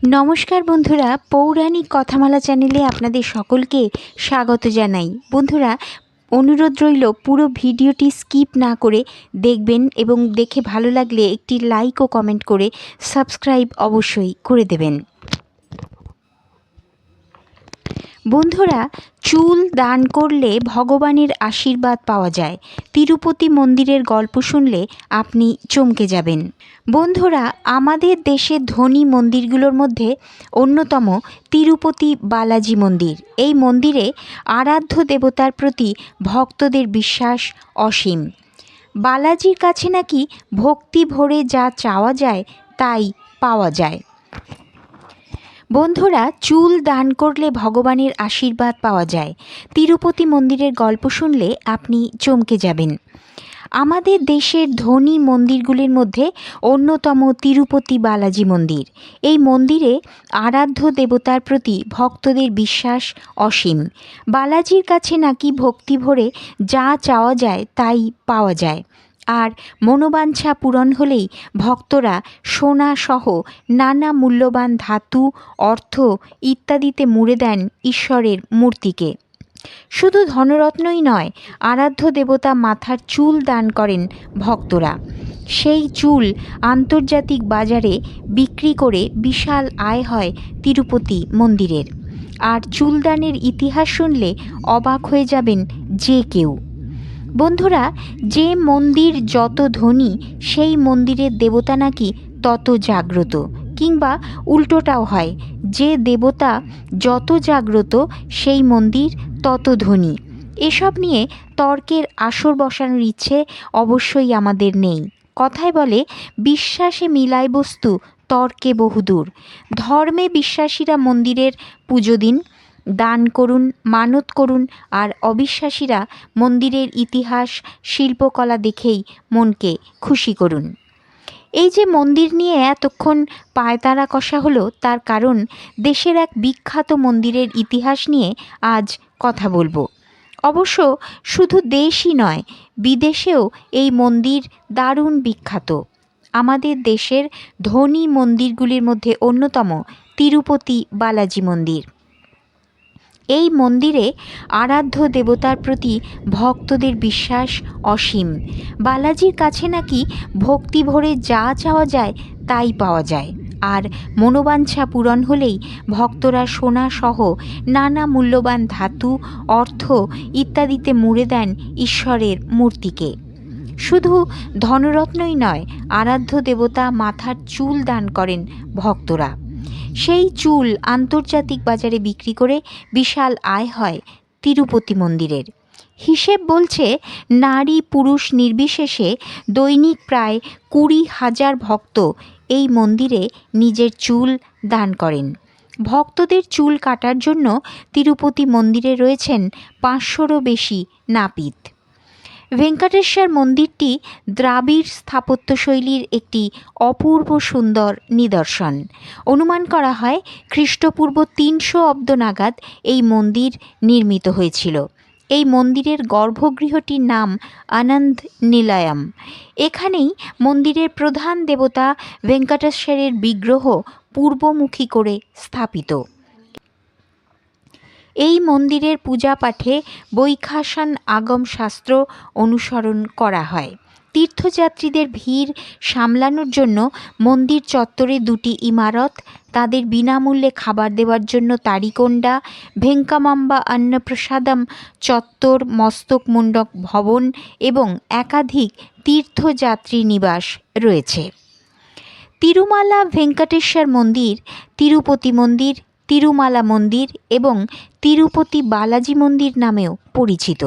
নমস্কার বন্ধুরা, পৌরাণিক কথামালা চ্যানেলে আপনাদের সকলকে স্বাগত জানাই। বন্ধুরা, অনুরোধ রইল পুরো ভিডিওটি স্কিপ না করে দেখবেন এবং দেখে ভালো লাগলে একটি লাইক ও কমেন্ট করে সাবস্ক্রাইব অবশ্যই করে দেবেন। বন্ধুরা, চুল দান করলে ভগবানের আশীর্বাদ পাওয়া যায়। তিরুপতি মন্দিরের গল্প শুনলে আপনি চমকে যাবেন। বন্ধুরা, আমাদের দেশে ধনী মন্দিরগুলোর মধ্যে অন্যতম তিরুপতি বালাজি মন্দির। এই মন্দিরে আরাধ্য দেবতার প্রতি ভক্তদের বিশ্বাস অসীম। বালাজির কাছে নাকি ভক্তি ভরে যা চাওয়া যায়, তাই পাওয়া যায়। বন্ধুরা, চুল দান করলে ভগবানের আশীর্বাদ পাওয়া যায়। তিরুপতি মন্দিরের গল্প শুনলে আপনি চমকে যাবেন। আমাদের দেশের ধনী মন্দিরগুলির মধ্যে অন্যতম তিরুপতি বালাজি মন্দির। এই মন্দিরে আরাধ্য দেবতার প্রতি ভক্তদের বিশ্বাস অসীম। বালাজির কাছে নাকি ভক্তি ভরে যা চাওয়া যায় তাই পাওয়া যায়। আর মনোবাঞ্ছা পূরণ হলেই ভক্তরা সোনা সহ নানা মূল্যবান ধাতু, অর্থ ইত্যাদিতে মুড়ে দেন ঈশ্বরের মূর্তিকে। শুধু ধনরত্নই নয়, আরাধ্য দেবতা মাথার চুল দান করেন ভক্তরা। সেই চুল আন্তর্জাতিক বাজারে বিক্রি করে বিশাল আয় হয় তিরুপতি মন্দিরের। আর চুলদানের ইতিহাস শুনলে অবাক হয়ে যাবেন যে কেউ। বন্ধুরা, যে মন্দির যত ধনী, সেই মন্দিরের দেবতা নাকি তত জাগ্রত। কিংবা উল্টোটাও হয়, যে দেবতা যত জাগ্রত, সেই মন্দির তত ধনী। এসব নিয়ে তর্কের আসর বসানোর ইচ্ছে অবশ্যই আমাদের নেই। কথায় বলে, বিশ্বাসে মিলায় বস্তু তর্কে বহুদূর। ধর্মে বিশ্বাসীরা মন্দিরের পুজো দিন দান করুন, মানত করুন আর অবিশ্বাসীরা মন্দিরের ইতিহাস, শিল্পকলা দেখেই মনকে খুশি করুন। এই যে মন্দির নিয়ে এতক্ষণ পায়তারা কষা হলো, তার কারণ দেশের এক বিখ্যাত মন্দিরের ইতিহাস নিয়ে আজ কথা বলব। অবশ্য শুধু দেশই নয়, বিদেশেও এই মন্দির দারুণ বিখ্যাত। আমাদের দেশের ধনী মন্দিরগুলির মধ্যে অন্যতম তিরুপতি বালাজি মন্দির। এই মন্দিরে আরাধ্য দেবতার প্রতি ভক্তদের বিশ্বাস অসীম। বালাজির কাছে নাকি ভক্তি ভরে যা চাওয়া যায় তাই পাওয়া যায়। আর মনোবাঞ্ছা পূরণ হলেই ভক্তরা সোনা সহ নানা মূল্যবান ধাতু, অর্থ ইত্যাদিতে মুড়ে দেন ঈশ্বরের মূর্তিকে। শুধু ধনরত্নই নয়, আরাধ্য দেবতা মাথার চুল দান করেন ভক্তরা। সেই চুল আন্তর্জাতিক বাজারে বিক্রি করে বিশাল আয় হয় তিরুপতি মন্দিরের। হিসেব বলছে, নারী পুরুষ নির্বিশেষে দৈনিক প্রায় কুড়ি হাজার ভক্ত এই মন্দিরে নিজের চুল দান করেন। ভক্তদের চুল কাটার জন্য তিরুপতি মন্দিরে রয়েছেন পাঁচশোরও বেশি নাপিত। ভেঙ্কটেশ্বর মন্দিরটি দ্রাবিড় স্থাপত্যশৈলীর একটি অপূর্ব সুন্দর নিদর্শন। অনুমান করা হয়, খ্রিস্টপূর্ব তিনশো অব্দ নাগাদ এই মন্দির নির্মিত হয়েছিল। এই মন্দিরের গর্ভগৃহটির নাম আনন্দ নিলয়ম। এখানেই মন্দিরের প্রধান দেবতা ভেঙ্কটেশ্বরের বিগ্রহ পূর্বমুখী করে স্থাপিত। এই মন্দিরের পূজা পাঠে বৈখাসান আগম শাস্ত্র অনুসরণ করা হয়। তীর্থযাত্রীদের ভিড় সামলানোর জন্য মন্দির চত্বরে দুটি ইমারত, তাদের বিনামূল্যে খাবার দেওয়ার জন্য তারিকোণ্ডা ভেঙ্কামাম্বা অন্নপ্রসাদম চত্বর, মস্তক মুন্ডক ভবন এবং একাধিক তীর্থযাত্রী নিবাস রয়েছে। তিরুমালা ভেঙ্কটেশ্বর মন্দির, তিরুপতি মন্দির তিরুমালা মন্দির এবং তিরুপতি বালাজি মন্দির নামেও পরিচিত।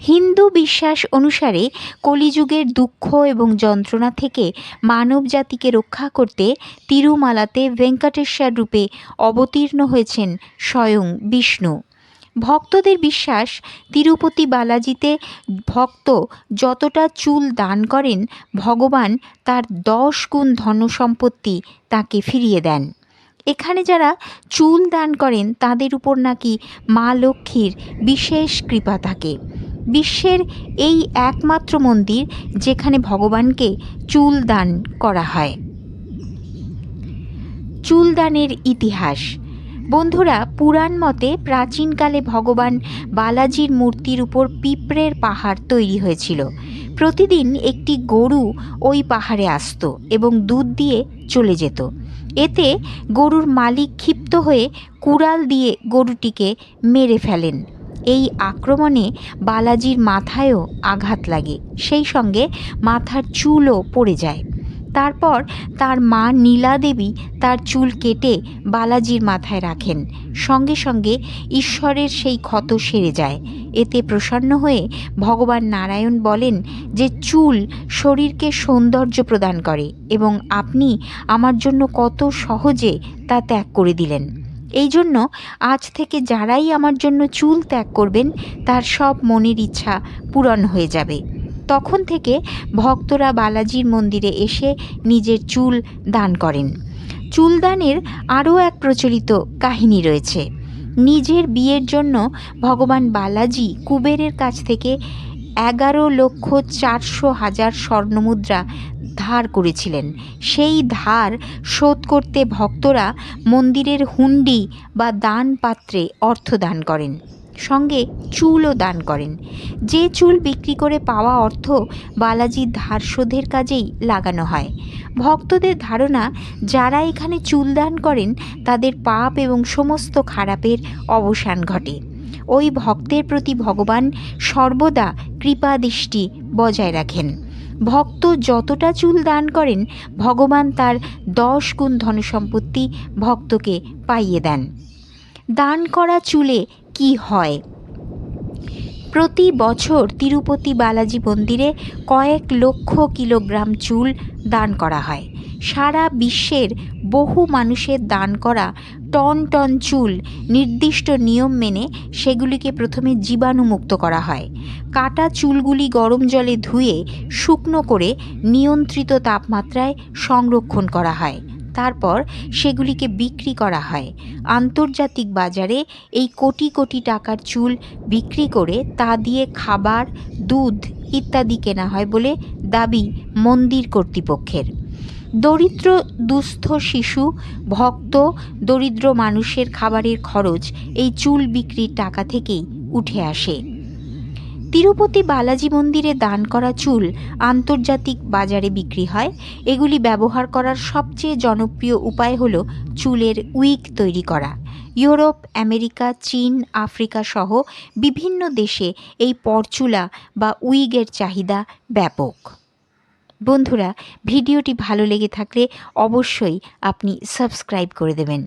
হিন্দু বিশ্বাস অনুসারে কলিযুগের দুঃখ এবং যন্ত্রণা থেকে মানব জাতিকে রক্ষা করতে তিরুমালাতে ভেঙ্কটেশ্বর রূপে অবতীর্ণ হয়েছেন স্বয়ং বিষ্ণু। ভক্তদের বিশ্বাস, তিরুপতি বালাজিতে ভক্ত যতটা চুল দান করেন, ভগবান তার দশ গুণ ধনসম্পত্তি তাকে ফিরিয়ে দেন। এখানে যারা চুল দান করেন, তাদের উপর নাকি মা লক্ষ্মীর বিশেষ কৃপা থাকে। বিশ্বের এই একমাত্র মন্দির যেখানে ভগবানকে চুল দান করা হয়। চুলদানের ইতিহাস। বন্ধুরা, পুরাণ মতে প্রাচীনকালে ভগবান বালাজির মূর্তির উপর পিঁপড়ের পাহাড় তৈরি হয়েছিল। প্রতিদিন একটি গরু ওই পাহাড়ে আসতো এবং দুধ দিয়ে চলে যেত। এতে গরুর মালিক ক্ষিপ্ত হয়ে কুড়াল দিয়ে গরুটিকে মেরে ফেলেন। এই আক্রমণে বালাজির মাথায়ও আঘাত লাগে, সেই সঙ্গে মাথার চুলও পড়ে যায়। তারপর তার মা নীলা দেবী তার চুল কেটে বালাজির মাথায় রাখেন। সঙ্গে সঙ্গে ঈশ্বরের সেই ক্ষত সেরে যায়। এতে প্রসন্ন হয়ে ভগবান নারায়ণ বলেন যে, চুল শরীরকে সৌন্দর্য প্রদান করে এবং আপনি আমার জন্য কত সহজে তা ত্যাগ করে দিলেন। এই জন্য আজ থেকে যারাই আমার জন্য চুল ত্যাগ করবেন, তার সব মনের ইচ্ছা পূরণ হয়ে যাবে। তখন থেকে ভক্তরা বালাজির মন্দিরে এসে নিজের চুল দান করেন। চুলদানের আরও এক প্রচলিত কাহিনী রয়েছে। নিজের বিয়ের জন্য ভগবান বালাজি কুবেরের কাছ থেকে এগারো লক্ষ চারশো হাজার স্বর্ণমুদ্রা ধার করেছিলেন। সেই ধার শোধ করতে ভক্তরা মন্দিরের হুন্ডি বা দান পাত্রে অর্থ দান করেন। সঙ্গে চুলও দান করেন। যে চুল বিক্রি করে পাওয়া অর্থ বালাজির ধার শোধের কাজেই লাগানো হয়। ভক্তদের ধারণা, যারা এখানে চুল দান করেন, তাদের পাপ এবং সমস্ত খারাপের অবসান ঘটে। ওই ভক্তের প্রতি ভগবান সর্বদা কৃপা দৃষ্টি বজায় রাখেন। ভক্ত যতটা চুল দান করেন, ভগবান তার দশ গুণ ধনসম্পত্তি ভক্তকে পাইয়ে দেন। দান করা চুলে কি হয়? প্রতি বছর তিরুপতি বালাজি মন্দিরে কয়েক লক্ষ কিলোগ্রাম চুল দান করা হয়। সারা বিশ্বের বহু মানুষের দান করা টন টন চুল নির্দিষ্ট নিয়ম মেনে সেগুলিকে প্রথমে জীবাণুমুক্ত করা হয়। কাটা চুলগুলি গরম জলে ধুয়ে শুকনো করে নিয়ন্ত্রিত তাপমাত্রায় সংরক্ষণ করা হয়। তারপর সেগুলিকে বিক্রি করা হয়। আন্তর্জাতিক বাজারে এই কোটি কোটি টাকার চুল বিক্রি করে তা দিয়ে খাবার, দুধ ইত্যাদি কেনা হয় বলে দাবি মন্দির কর্তৃপক্ষের। দরিদ্র, দুস্থ শিশু, ভক্ত, দরিদ্র মানুষের খাবারের খরচ এই চুল বিক্রির টাকা থেকেই উঠে আসে। তিরুপতি বালাজি মন্দিরে দান করা চুল আন্তর্জাতিক বাজারে বিক্রি হয়। এগুলি ব্যবহার করার সবচেয়ে জনপ্রিয় উপায় হল চুলের উইক তৈরি করা। ইউরোপ, আমেরিকা, চীন, আফ্রিকা সহ বিভিন্ন দেশে এই পরচুলা বা উইগের চাহিদা ব্যাপক। বন্ধুরা, ভিডিওটি ভালো লেগে থাকলে অবশ্যই আপনি সাবস্ক্রাইব করে দেবেন।